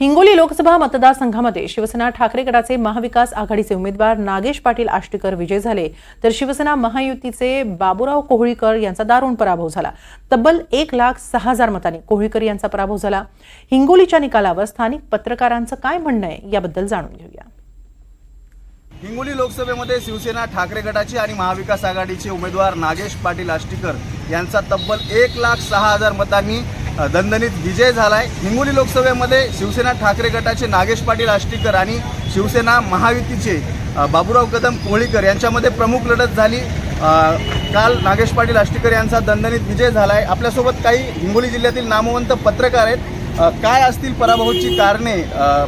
हिंगोली लोकसभा मतदारसंघामध्ये शिवसेना ठाकरे गटाचे महाविकास आघाडीचे उमेदवार नागेश पाटील आष्टीकर विजय झाले. तर शिवसेना महायुतीचे बाबुराव कोहळीकर यांचा दारुण पराभव झाला. तब्बल एक लाख सहा हजार मतांनी कोहळीकर यांचा पराभव झाला. हिंगोलीच्या निकालावर स्थानिक पत्रकारांचं काय म्हणणं आहे याबद्दल जाणून घेऊया. हिंगोली लोकसभेमध्ये शिवसेना ठाकरे गटाचे आणि महाविकास आघाडीचे उमेदवार नागेश पाटील आष्टीकर यांचा तब्बल एक लाख सहा हजार मतांनी दणदणीत विजय झाला आहे हिंगोली लोकसभेमध्ये शिवसेना ठाकरे गटाचे नागेश पाटील आष्टीकर आणि शिवसेना महायुतीचे बाबुराव कदम कोहळीकर यांच्यामध्ये प्रमुख लढत झाली. काल नागेश पाटील आष्टीकर यांचा दणदणीत विजय झाला आहे आपल्यासोबत काही हिंगोली जिल्ह्यातील नामवंत पत्रकार आहेत. काय असतील पराभवाची कारणे?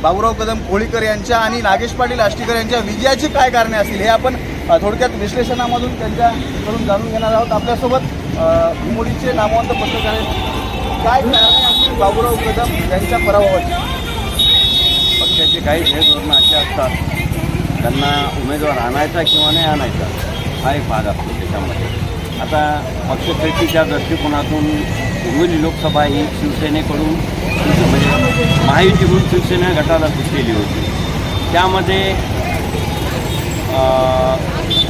बाबुराव कदम कोळीकर यांच्या आणि नागेश पाटील आष्टीकर यांच्या विजयाची काय कारणे असतील? हे आपण थोडक्यात विश्लेषणामधून त्यांच्याकडून जाणून घेणार आहोत. आपल्यासोबत हिंगोलीचे नामवंत पत्रकार आहेत. काय कारणे बाबूराव बाबुराव कदम यांच्या पराभवाची पक्षाचे काही धोरणं असे असतात. त्यांना उमेदवार आणायचा किंवा नाही आणायचा हा एक भाग असतो त्याच्यामध्ये. आता पक्षश्रेष्ठीच्या दृष्टिकोनातून हिंगोली लोकसभा ही शिवसेनेकडून म्हणजे महायुतीकडून शिवसेना गटाला सुचलेली होती. त्यामध्ये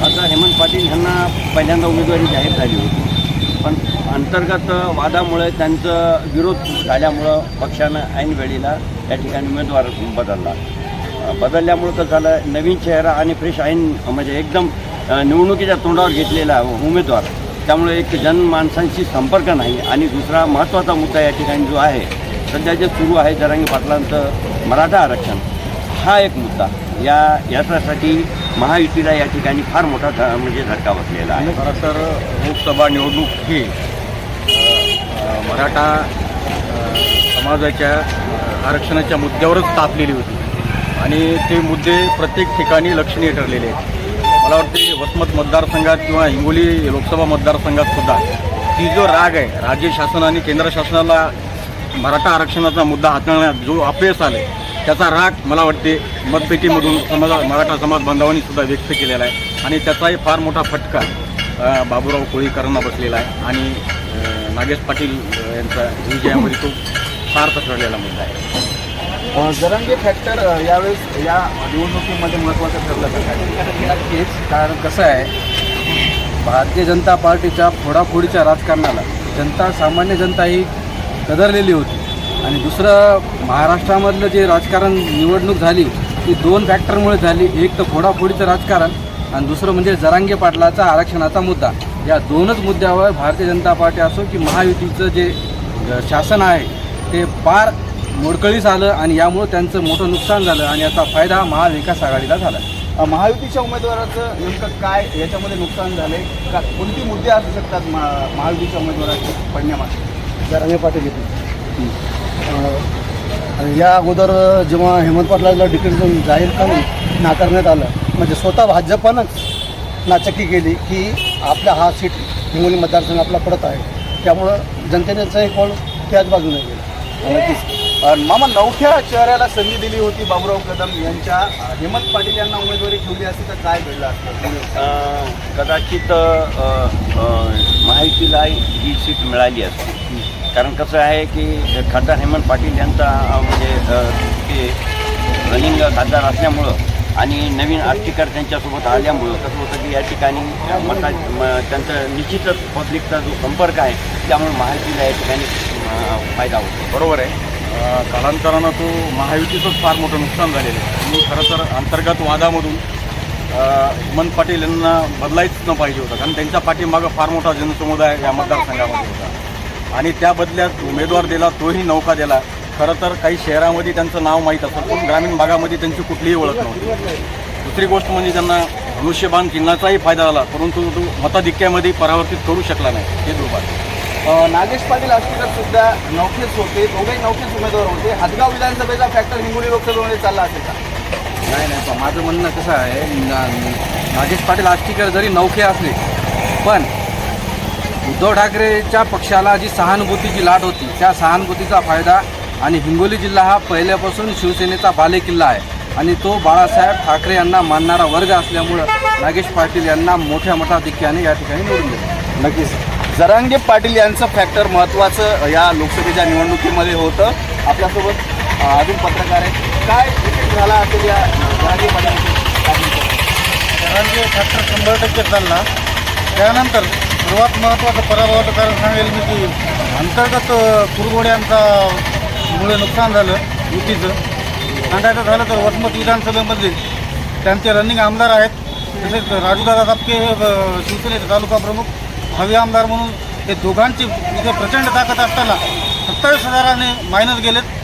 आता हेमंत पाटील यांना पहिल्यांदा उमेदवारी जाहीर झाली होती. पण अंतर्गत वादामुळे त्यांचं विरोध झाल्यामुळं पक्षानं ऐन वेळेला त्या ठिकाणी उमेदवार बदलला. बदलल्यामुळं कसं झालं नवीन चेहरा आणि फ्रेश ऐन म्हणजे एकदम निवडणुकीच्या तोंडावर घेतलेला उमेदवार. त्यामुळे एक जनमानसांशी संपर्क नाही आणि दुसरा महत्त्वाचा मुद्दा या ठिकाणी जो आहे सध्या जे सुरू आहे जरांगी पाटलांचं मराठा आरक्षण हा एक मुद्दा. या याच्यासाठी महायुतीला या ठिकाणी फार मोठा ध- म्हणजे धक्का बसलेला आहे. खरं तर लोकसभा निवडणूक ही मराठा समाजाच्या आरक्षणाच्या मुद्द्यावरच तापलेली होती. आणि ते मुद्दे प्रत्येक ठिकाणी लक्षणीय ठरलेले आहेत. मला वाटते वसमत मतदारसंघात किंवा हिंगोली लोकसभा मतदारसंघात सुद्धा ती जो राग आहे राज्य शासन आणि केंद्र शासनाला मराठा आरक्षणाचा मुद्दा हाताळण्यात जो अपयश आहे त्याचा राग मला वाटते मतपेटीमधून समाज मराठा समाज बांधवांनी सुद्धा व्यक्त केलेला आहे. आणि त्याचाही फार मोठा फटका बाबूराव कोळीकरांना बसलेला आहे. आणि नागेश पाटील यांचा विजयामध्ये तो फार ठरलेला मुद्दा आहे. जरांगे फॅक्टर यावेळेस या निवडणुकीमध्ये महत्त्वाचं ठरलं नक्कीच. कारण कसं आहे भारतीय जनता पार्टीच्या फोडाफोडीच्या राजकारणाला जनता सामान्य जनता ही कदरलेली होती. आणि दुसरं महाराष्ट्रामधलं जे राजकारण निवडणूक झाली ती दोन फॅक्टरमुळे झाली. एक तर फोडाफोडीचं राजकारण आणि दुसरं म्हणजे जरांगे पाटलाचा आरक्षणाचा मुद्दा. या दोनच मुद्द्यावर भारतीय जनता पार्टी असो की महायुतीचं जे शासन आहे ते फार मोडकळीस आलं आणि यामुळं त्यांचं मोठं नुकसान झालं आणि याचा फायदा महाविकास आघाडीला झाला. महायुतीच्या उमेदवाराचं नेमकं काय याच्यामध्ये नुकसान झालंय? का कोणती मुद्दे असू शकतात महा महायुतीच्या उमेदवाराचे पडण्यामागे? जरांगे पाटील येते आणि या अगोदर जेव्हा हेमंत पाटलाला डिक्लेरेशन जाहीर करून नाकारण्यात आलं म्हणजे स्वतः भाजपनंच नाचक्की केली की आपला हा सीट हिंगोली मतदारसंघ आपला पडत आहे. त्यामुळं जनतेनेचाही कौल त्याच बाजूने गेला मामा नवख्या चेहऱ्याला संधी दिली होती बाबुराव कदम यांच्या. हेमंत पाटील यांना उमेदवारी ठेवली असती तर काय घडलं असतं? कदाचित महायुतीला ही सीट मिळाली असती. कारण कसं आहे की खासदार हेमंत पाटील यांचा म्हणजे ते रनिंग खासदार असल्यामुळं आणि नवीन आष्टीकर त्यांच्यासोबत आल्यामुळं कसं होतं की या ठिकाणी मता म- त्यांचं निश्चितच पब्लिकचा जो संपर्क आहे त्यामुळे महायुतीला या ठिकाणी फायदा होतो. बरोबर आहे. कालांतरानं तो महायुतीचंच फार मोठं नुकसान झालेलं आहे. आणि खरं तर अंतर्गत वादामधून हेमंत पाटील यांना बदलायच न पाहिजे होतं. कारण त्यांच्या पाठीमागं फार मोठा जनसमुदाय या मतदारसंघामध्ये होता. आणि त्या बदल्यात उमेदवार दिला तोही नौका दिला. खरं तर काही शहरामध्ये त्यांचं नाव माहीत असतं पण ग्रामीण भागामध्ये त्यांची कुठलीही ओळख नव्हती. दुसरी गोष्ट म्हणजे त्यांना धनुष्यबाण चिन्हाचाही फायदा झाला परंतु तो मताधिक्यामध्ये परावर्तित करू शकला नाही. हे दुर्भाग्य. अ, नागेश पाटील आष्टीकर सुद्धा नौकेच होते दोघेही नौकेच उमेदवार होते. हदगाव विधानसभेचा फॅक्टर हिंगोली लोकसभेमध्ये चालला असेल का? नाही नाही पण माझं म्हणणं कसं आहे नागेश पाटील आष्टीकर जरी नौखे असले पण उद्धव ठाकरेच्या पक्षाला जी सहानुभूतीची लाट होती त्या सहानुभूतीचा फायदा आणि हिंगोली जिल्हा हा पहिल्यापासून शिवसेनेचा बालेकिल्ला आहे. आणि तो बाळासाहेब ठाकरे यांना मानणारा वर्ग असल्यामुळं नागेश पाटील यांना मोठ्या मताधिक्याने या ठिकाणी निवडून दिलं. नक्कीच. जरांगे पाटील यांचं फॅक्टर महत्त्वाचं या लोकसभेच्या निवडणुकीमध्ये होतं. आपल्यासोबत अजून पत्रकार आहेत. काय विकेट झाला असेल या जरांगे पाटील जरांगे फॅक्टर शंभर टक्के चालला. त्यानंतर सर्वात महत्त्वाचं पराभवाचं कारण सांगेल मी म्हणजे की अंतर्गत कुरघोड्यांचा मुळे नुकसान झालं युतीचं. सांगायचं झालं तर वसमत विधानसभेमध्ये त्यांचे रनिंग आमदार आहेत. तसेच राजूदादा तापके हे शिवसेनेचे तालुका प्रमुख हवी आमदार म्हणून हे दोघांची इथे प्रचंड ताकद असताना सत्तावीस हजाराने मायनस गेलेत.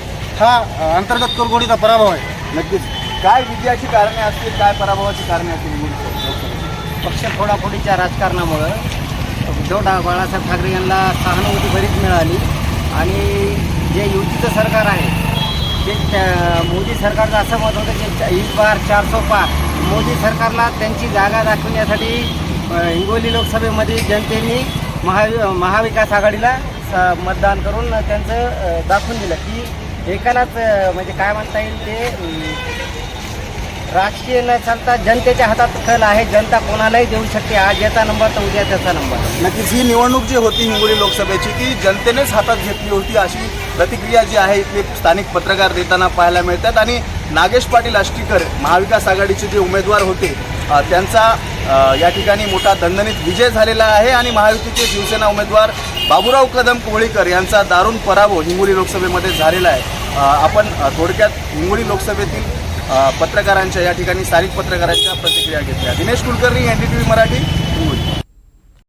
हा अंतर्गत कुरघोडीचा पराभव आहे. नक्कीच. काय विजयाची कारणे असतील काय पराभवाची कारणे असतील पक्ष फोडाफोडीच्या राजकारणामुळं डा बाळासाहेब ठाकरे यांना सहानुभूती बरीच मिळाली. आणि जे युतीचं सरकार आहे ते त्या- मोदी सरकारचं असं मत होतं की इस बार चारसो पार. मोदी सरकारला त्यांची जागा दाखवण्यासाठी हिंगोली लोकसभेमध्ये जनतेने महावि महाविकास आघाडीला स- मतदान करून त्यांचं दाखवून दिलं. की एकालाच म्हणजे काय म्हणता येईल ते राजकीय न चालता जनतेच्या हातात कल आहे. जनता कोणालाही देऊ शकते. आज याचा नंबर तर उद्या त्याचा नंबर. नक्कीच ही निवडणूक जी होती हिंगोली लोकसभेची ती जनतेनेच हातात घेतली होती. अशी प्रतिक्रिया जी आहे इथले स्थानिक पत्रकार देताना पाहायला मिळतात. आणि नागेश पाटील आष्टीकर महाविकास आघाडीचे जे उमेदवार होते त्यांचा या ठिकाणी मोठा दणदणीत विजय झालेला आहे. आणि महायुतीचे शिवसेना उमेदवार बाबूराव कदम कोहळीकर यांचा दारुण पराभव हिंगोली लोकसभेमध्ये झालेला आहे. आपण थोडक्यात हिंगोली लोकसभेतील पत्रकारांच्या या ठिकाणी स्थानिक पत्रकारांच्या प्रतिक्रिया घेतल्या. Dinesh Kulkarni N D T V Marathi.